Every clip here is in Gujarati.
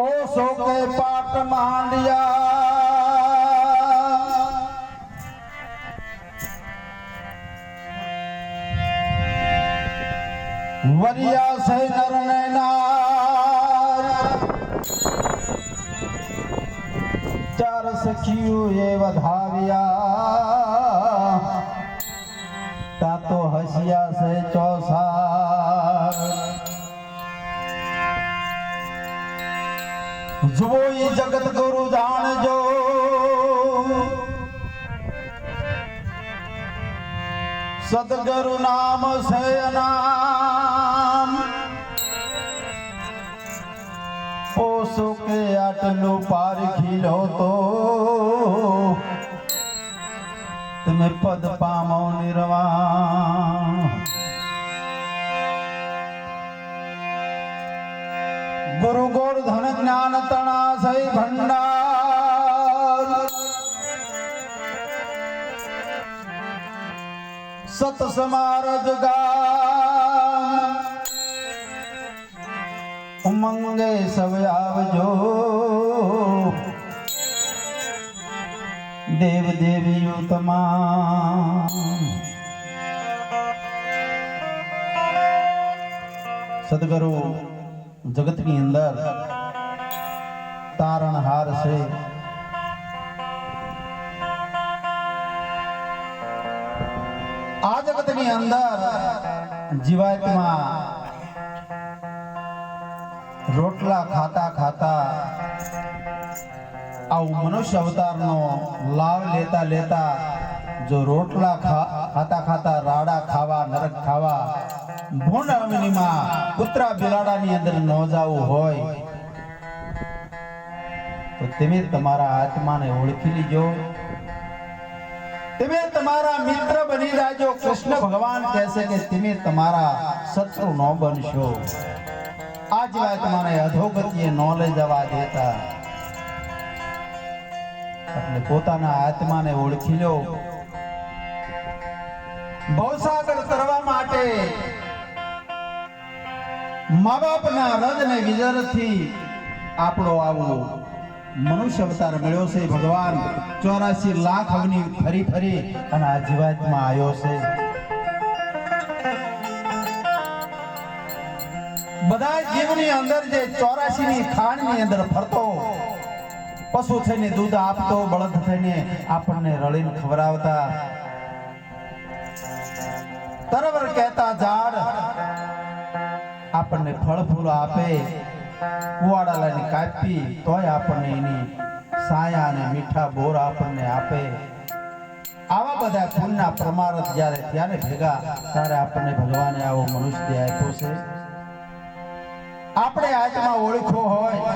ઓ શોકે પાટ માંડિયા. વરિયા સે નર. નૈનાર ચાર સખીઓ એ વધાવ્યા. તા તો હસિયા સે ચોસાર. જુઓ ઈ જગત ગુરુ જાણજો. સદગુરુ નામ છે નામ પોસો કે આટલો પારખી લો તો. તમે પદ પામો નિર્વાણ. ગુરુ ગોર્ધન જ્ઞાન તણા સઈ ભંડાર સત સમારજ ગામ ઉમંગે સવ આવજો દેવ દેવીઓ તમામ સદગુરુ જગતની અંદર તારણહાર છે. આ જગતની અંદર જીવાતમાં રોટલા ખાતા ખાતા આવું મનુષ્ય અવતારનો લાભ લેતા લેતા જો રોટલા ખાતા ખાતા રાડા ભૂંડ અગ્નિમાં કૂતરા બિલાડાની અંદર ન જવું હોય. તો તમે તમારા આત્માને ઓળખી લીજો. તમે તમારા મિત્ર બની જાજો. કૃષ્ણ ભગવાન કહેશે કે તમે તમારા શત્રુ ન બનશો. આ જેવા તમારે અધોગતિએ ન લઈ જવા દેતા. એટલે પોતાના આત્માને ઓળખી લો. ભવસાગર કરવા માટે મા બાપના રજને વિજરથી આપણો આવો મનુષ્ય અવતાર મળ્યો છે. ભગવાન ચોરાસી લાખ અગ્નિ ફરી ફરી અને આ જીવાતમાં આવ્યો છે. બધા જીવની અંદર જે ચોરાસી ની ખાણની અંદર ફરતો, પશુ થઈને દૂધ આપતો, બળદ થઈને આપણને રળીને ખવડાવતા, તરવર કહેતા ઝાડ આપણને ફળ ફૂલ આપે, કુવાડાલાની કાપી, તોય આપણને એની સાયા અને મીઠા બોર આપણને આપે. આવા બધા ફૂલના પ્રમાણ જ્યારે ત્યારે ભેગા, ત્યારે આપણને ભગવાને આવો મનુષ્ય આપ્યો છે. આપણે આજમાં ઓળખો હોય.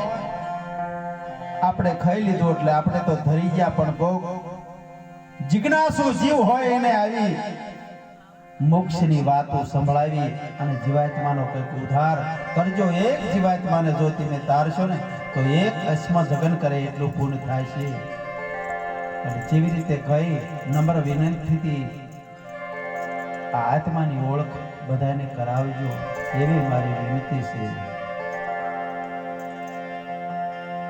આપણે ખાઈ લીધું એટલે આપણે તો ધરી ગયા પણ બહુ જિજ્ઞાસુ જીવ હોય એને આવી મોક્ષની વાતો સંભળાવી અને જીવાત્માનો કંઈક ઉદ્ધાર કરજો. એક જીવાત્માને જો તમે તારશો ને, તો એક અશ્મ જગન કરે એટલું પૂર્ણ થાય છે. જેવી રીતે કહી, નમ્ર વિનંતીથી આ આત્માની ઓળખ બધાને કરાવજો. એવી મારી વિનંતી છે.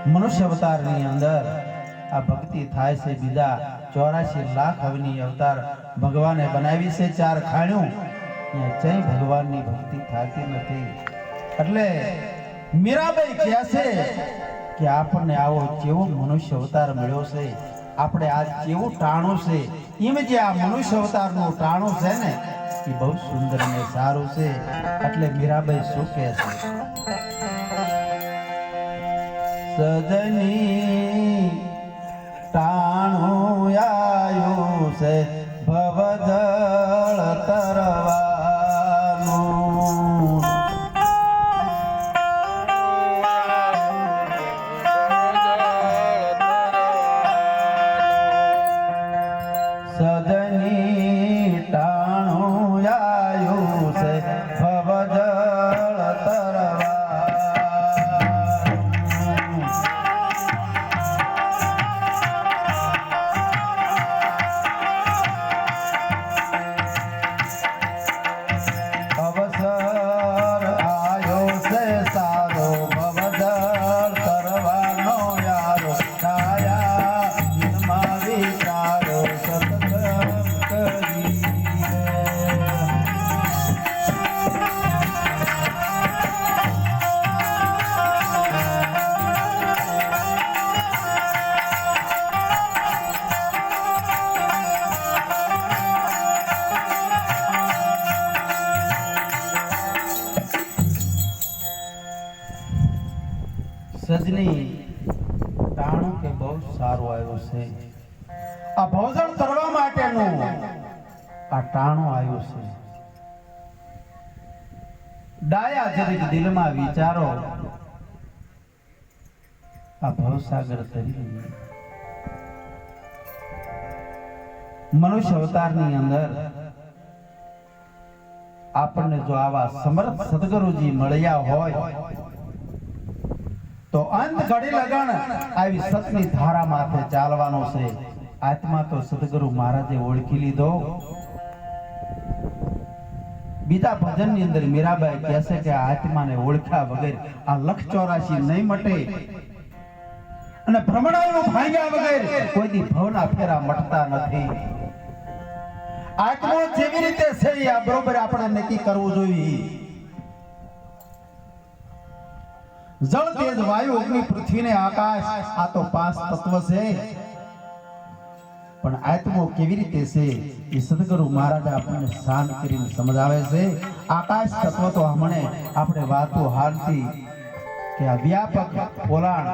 મનુષ્ય અવતારની અંદર આ ભક્તિ થાય છે બીજા ચોરાશી લાખ હવની અવતાર ભગવાને બનાવી છે ચાર ખાણ્યું. જય ભગવાનની ભક્તિ થતી નથી. એટલે મીરાબાઈ કહે છે કે આપણને આવો કેવો મનુષ્ય અવતાર મળ્યો છે, આપણે આ કેવું ટાણું છે, એમ જે આ મનુષ્ય અવતારનું ટાણું છે ને, એ બહુ સુંદર ને સારું છે. એટલે મીરાબાઈ શું કહે છે? સજની ટાણું આયું છે દિલમાં વિચારો. આ ભવસાગર તરી મનુષ્ય અવતારની અંદર આપણને જો આવા સમર્થ સદગુરુજી મળ્યા હોય, તો અંત ઘડી લગણ આવી સતની ધારા માથે ચાલવાનો છે. આત્મા તો સદગુરુ મહારાજે ઓળખી લીધો. બીજા ભજનની અંદર મીરાબાઈ કહેશે કે આત્માને ઓળખ્યા વગર આ લખ ચોરાશી નહીં મટે. અને ભ્રમણાયું ભાંગ્યા વગર કોઈ દી ભવના ફેરા મટતા નથી. આત્મો જેવી રીતે છે આ બરોબર આપણે નક્કી કરવું જોઈએ. જળ તેજ વાયુ અગ્નિ પૃથ્વી ને આકાશ, આ તો પાંચ તત્વ છે. પણ આત્મો કેવી રીતે છે એ સદગુરુ મહારાજ આપણને શાંત કરીને સમજાવે છે. આકાશ તત્વ તો હમણે આપણે વાતો હાલતી કે આ વ્યાપક પોલાણ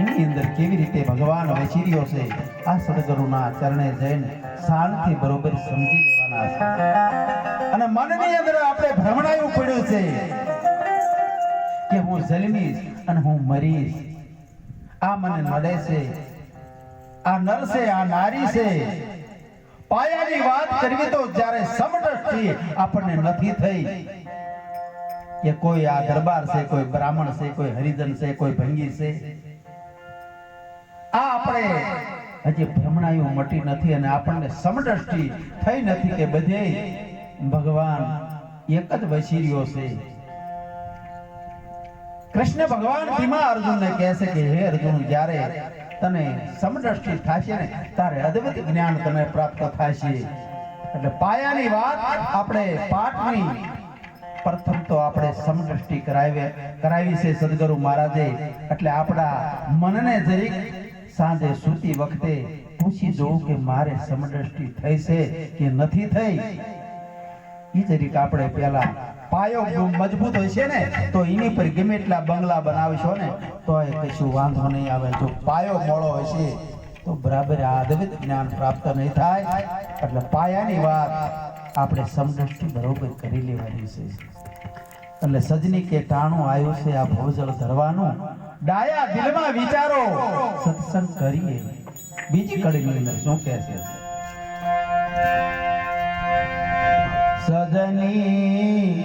એની અંદર કેવી રીતે ભગવાન વૈચીર્યો છે, આ સદગુરુના ચરણે જઈને શાંતિ બરોબર સમજી લેવાના છે. અને મનની અંદર આપણે ભ્રમણાયું પડ્યું છે કે હું જલમીશ અને હું મરીશ. આ મને નડે છે આ નર છે, આ નારી છે. પાયાની વાત કરવી તો જ્યારે સમદ્રષ્ટિ આપણને નથી થઈ. કે કોઈ આ દરબાર છે, કોઈ બ્રાહ્મણ છે, કોઈ હરિજન છે, કોઈ ભંગી છે. આ આપણે હજી ભ્રમણાયું મટી નથી અને આપણને સમદ્રષ્ટિ થઈ નથી કે બધે. ભગવાન એક જ વસીર્યો છે. કૃષ્ણ ભગવાન ભીમા અર્જુનને કહે છે કે, હે અર્જુન, જ્યારે તને સમદ્રષ્ટિ થશે ને, તારે અદ્ભુત જ્ઞાન તને પ્રાપ્ત થશે એટલે પાયાની વાત આપણે પાઠની પ્રથમ તો આપણે સમદ્રષ્ટિ કરાવી કરાવી છે સદગુરુ મહારાજે. એટલે આપણા મનને જરીક સાંજે સૂતી વખતે પૂછી જોવું કે મારે સમદ્રષ્ટિ થઈ છે કે નથી થઈ? એ જરીક આપણે પેલા પાયો મજબૂત હોય છે ને, તો એની પર ગમે એટલા બંગલા બનાવશો ને, તો એ કશું વાંધો નહીં આવે. જો પાયો મોળો હશે તો બરાબર આ જ્ઞાન પ્રાપ્ત નહીં થાય. એટલે પાયાની વાત આપણે સમદ્રષ્ટિ બરોબર કરી લેવાની છે. એટલે સજની કે ટાણું આવ્યું છે, આ ભોજળ ધરવાનું. ડાયા દિલમાં વિચારો. સત્સંગ કરીએ. બીજી અંદર શું કહે છે? સજની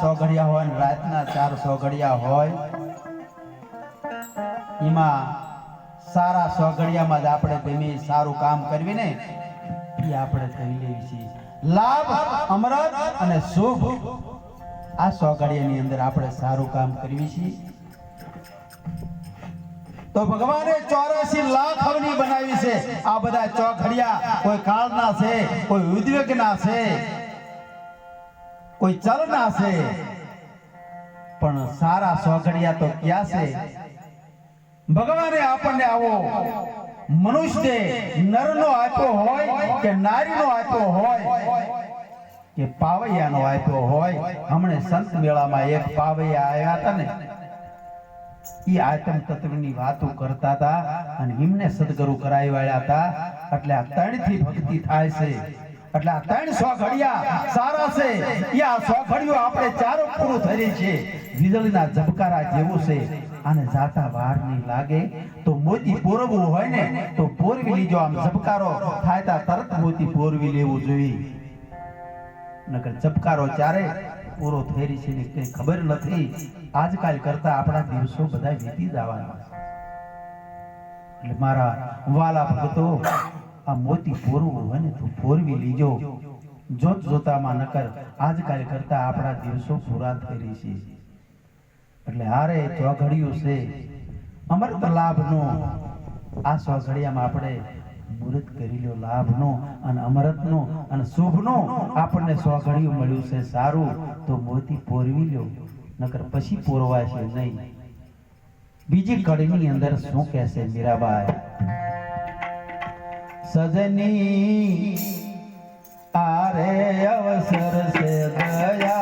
ચાર સોઘડિયા હોય રાતના ચાર સોઘડિયા હોય, એમાં સારા સોઘડિયામાં જ આપણે ગમે સારું કામ કરવી એ આપણે કરી લેવી છીએ લાભ, અમરત અને શુભ, આ સોઘડિયાની અંદર આપણે સારું કામ કરવી છીએ તો ભગવાને ચોરાસી લાખ અવની બનાવી છે. આ બધા ચોખડિયા કોઈ કાળના છે, કોઈ ઉદ્વેગના છે. કોઈ ચલના છે? પણ સારા સોગડિયા તો ક્યાં છે? ભગવાને આપણને આવો. મનુષ્ય નરનો આપ્યો હોય કે નારીનો આપ્યો હોય કે પાવૈયાનો આપ્યો હોય? હમણે સંત મેળામાં એક પાવૈયા આવ્યા હતા ને. એ આતમ તત્વની વાતો કરતા હતા અને એમને સદગુરુ કરાવી વાળ્યા હતા. એટલે આ ત્રણથી ભક્તિ થાય છે. એટલે આ ત્રણ ઘડિયા સારા છે. એ આ સો ઘડિયું આપણે ચારો પૂરું થઈ છે વીજળીના ઝબકારા જેવું છે. અને જાતા વાર નહીં લાગે. તો મોતી પોરવવું હોય ને, તો પોરવી લીજો આમ ઝબકારો. થાય તા તરત મોતી પોરવી લેવું જોઈએ. નકર ઝબકારો ચારે પૂરો થઈ છે ને કઈ ખબર નથી. આજકાલ કરતા આપણા દિવસો બધા વીતી જવાના એટલે મારા વાલા ભક્તો આ મોતી પોરવું હોય ને તો પોરવી લીજો. જોત જોતામાં નકર આજકાલ કરતા આપણા દિવસો પૂરા થઈ છે. એટલે હારે ચોઘડિયું છે. અમૃત લાભનો આ ચોઘડિયામાં આપણે મુહૂર્ત કરી લો લાભનો અને અમૃતનો અને શુભનો આપણને ચોઘડિયું મળ્યું છે. સારું, તો મોતી પોરવી લો નકર પછી પોરવાશે નહીં. બીજી કડીની અંદર શું કહેશે મીરાબાઈ? સજની આરે અવસર છે દયા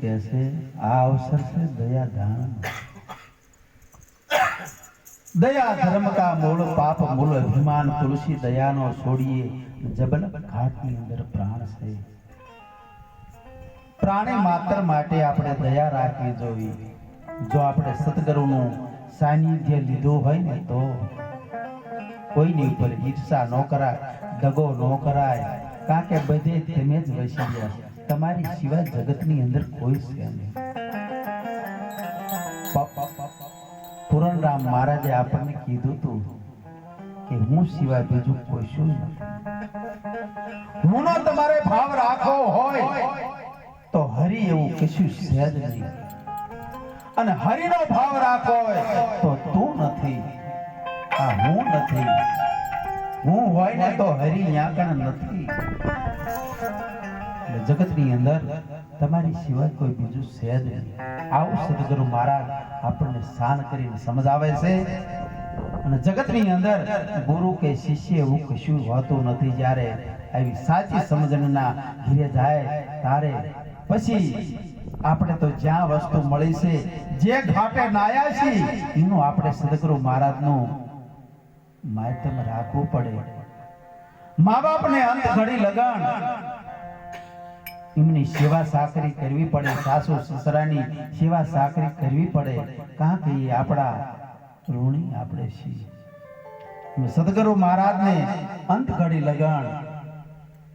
કહે આ અવસર છે દયા દાન દયા ધર્મ કા મૂળ, પાપ મૂળ, અભિમાન, તુલસી દયાનો છોડીએ, જબલ ઘાટની અંદર પ્રાણ છે. પ્રાણી માત્ર માટે આપણે દયા રાખવી જોઈએ. જો આપણે સદગુરુનું સાનિધ્ય લીધું હોય ને તો કોઈની ઉપર ઈર્ષા ન કરાય, દગો ન કરાય, કારણ કે બધે તમે જ વસી ગયા તમારી સિવાય જગતની અંદર કોઈ છે નહીં. પૂરણરામ મહારાજે આપણને કીધું તું કે હું સિવાય બીજું કોઈ શું નથી. હુંનો તમારે ભાવ રાખવો હોય તો હરિ એવું કશું સહેજ નહીં. અને હરિનો ભાવ રાખવો હોય તો તું નથી. આ હું નથી. હું હોય ને તો હરિ ન્યાકણ નથી. જગતની અંદર તમારી સિવાય કોઈ બીજું છે જ નહીં. આવું સદગુરુ મહારાજ આપણને શાન કરીને સમજાવે છે. અને જગતની અંદર ગુરુ કે શિષ્ય એવું કશું હોતું નથી જ્યારે આવી સાચી સમજણના ઘીરે જાય તારે પછી આપણે તો જ્યાં વસ્તુ મળી છે, જે ઘાટે નાયા છીએ એનું આપણે સદગુરુ મહારાજનું માધ્યમ રાખવું પડે. મા બાપને અંત ઘડી લગાણ એમની સેવા સાકરી કરવી પડે, સાસુ સસરાની સેવા સાકરી કરવી પડે, કાં કે આપણા ઋણી આપણે છીએ. સદગુરુ મહારાજને અંત ઘડી લગાણ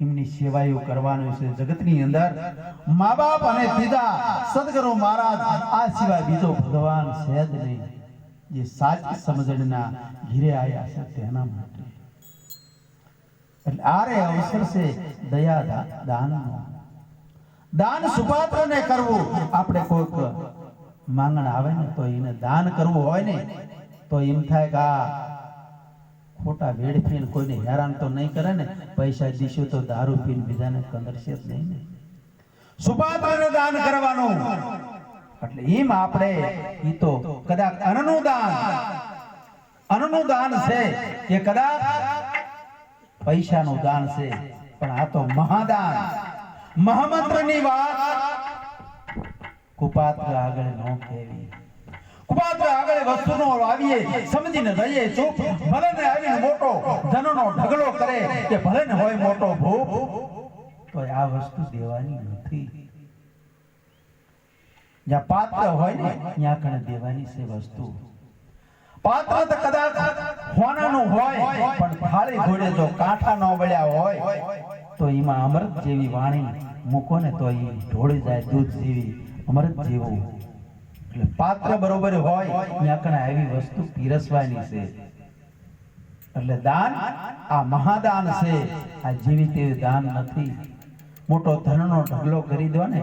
એમની સેવાઓ કરવાનું છે. જગતની અંદર મા બાપ અને પિતા સદગુરુ મહારાજ આ સિવાય બીજો ભગવાન છે જ નહીં. જે સાચી સમજણના ઘીરે આવ્યા છે તેના માટે. એટલે આરે અવસર છે દયા દાનનો. દાન સુપાત્રને કરવું આપણે કોઈક માંગણ આવે ને તો એને દાન કરવું હોય ને તો એમ થાય કે આ ખોટા વેડફીને કોઈને હેરાન તો નહીં કરે ને, પૈસા દીશું તો દારૂ પીને બીજાને કંદરશે જ નહીં ને. સુપાત્રને દાન કરવાનું. એટલે એમ આપણે એ તો કદાચ અન્નનું દાન અન્નનું દાન છે કે કદાચ પૈસાનું દાન છે, પણ આ તો મહાદાન. મહામંત્રની વાત. કુપાત્ર આગળ ન કહેવી. કુપાત્ર આગળ વસ્તુનો આવીએ સમજીને રહીએ, ચૂપ. ભલે ને આવીને મોટો ધનનો ઢગલો કરે, કે ભલે ને હોય મોટો ભૂપ. તો આ વસ્તુ દેવાની નથી. જ્યાં પાત્ર હોય ને, ત્યાં કણે દેવાની છે વસ્તુ. પાત્ર તો કદાચ હોનાનું હોય, પણ થાળી ઘોડે જો કાંઠા ન વળ્યા હોય તો એમાં અમૃત જેવી વાણી મૂકો ને તો એ ઢોળી જાય, દૂધ જેવી અમૃત જેવું. એટલે પાત્ર બરોબર હોય ત્યાં આવી વસ્તુ પીરસવાની છે. એટલે દાન આ મહાદાન છે. આ જેવી તેવી દાન નથી. મોટો ધનનો ઢગલો કરી દો ને,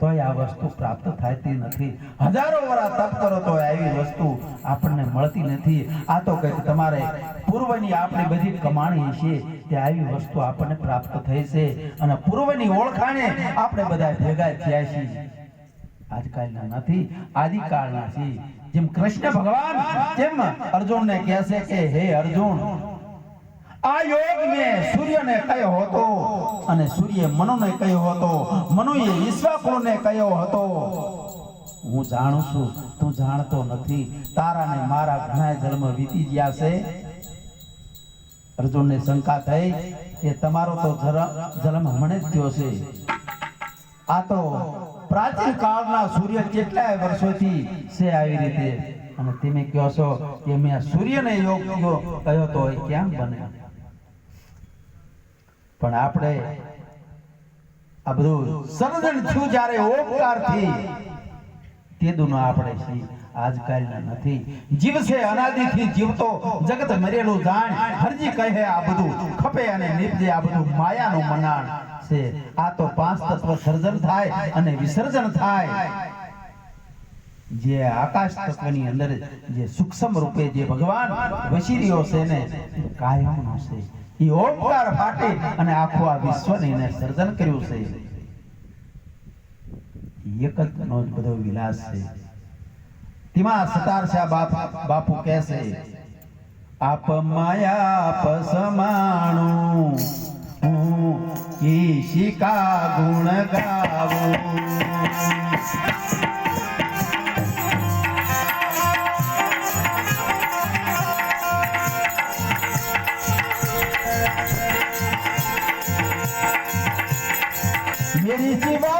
તોય આ વસ્તુ પ્રાપ્ત થતી નથી. હજારો વર્ષ તપ કરો તો આવી વસ્તુ આપણને મળતી નથી. આ તો કંઈક તમારે પૂર્વની આપણી બધી કમાણી છે. તે આવી વસ્તુ આપણને પ્રાપ્ત થઈ છે અને પૂર્વની ઓળખાણે આપણે બધા ભેગા થયા છીએ. આજકાલના નથી, આદિકાળના છે જેમ કૃષ્ણ ભગવાન, જેમ અર્જુનને કહે છે કે, હે અર્જુન, આ યોગ મેં સૂર્યને કયો હતો અને સૂર્ય મનુને કયો હતો? મનુએ વિશ્વાકુળને કયો હતો? હું જાણું છું, તું જાણતો નથી. તારા ને મારા ઘણા જન્મ વીતી ગયા છે. અર્જુનને શંકા થઈ કે તમારો તો જન્મ હમણે જ થયો છે. આ તો પ્રાચીન કાળના સૂર્ય કેટલાય વર્ષોથી છે આવી રીતે. અને તમે કહો છો કે મેં સૂર્યને યોગ કહ્યો તો એ કેમ બને? પણ આપણે આ બધું સર્જન થયું જ્યારે ઓમકારથી તે દુનો આપણે છીએ. આજકાલના નથી. જીવશે અનાદિથી જીવતો, જગત મરેલું જાણ હરજી કહે આ બધું, ખપે અને નીપજે આ બધું માયાનું મનાણ છે. આ તો પાંચ તત્વ સર્જન થાય અને વિસર્જન થાય. જે આકાશ તત્વની અંદર જે સૂક્ષ્મ રૂપે જે ભગવાન વસી છે ને, કાયમનો છે. એ ઓમકાર ફાટે અને આખું આ વિશ્વને એને સર્જન કર્યું છે. એક જ નો જ બધો વિલાસ છે. તેમાં સતાર શાહ બાપ બાપુ કહેશે આપ માયા આપ સમાણું હું ઈશિકા ગુણ ગાવું मेरी शिवा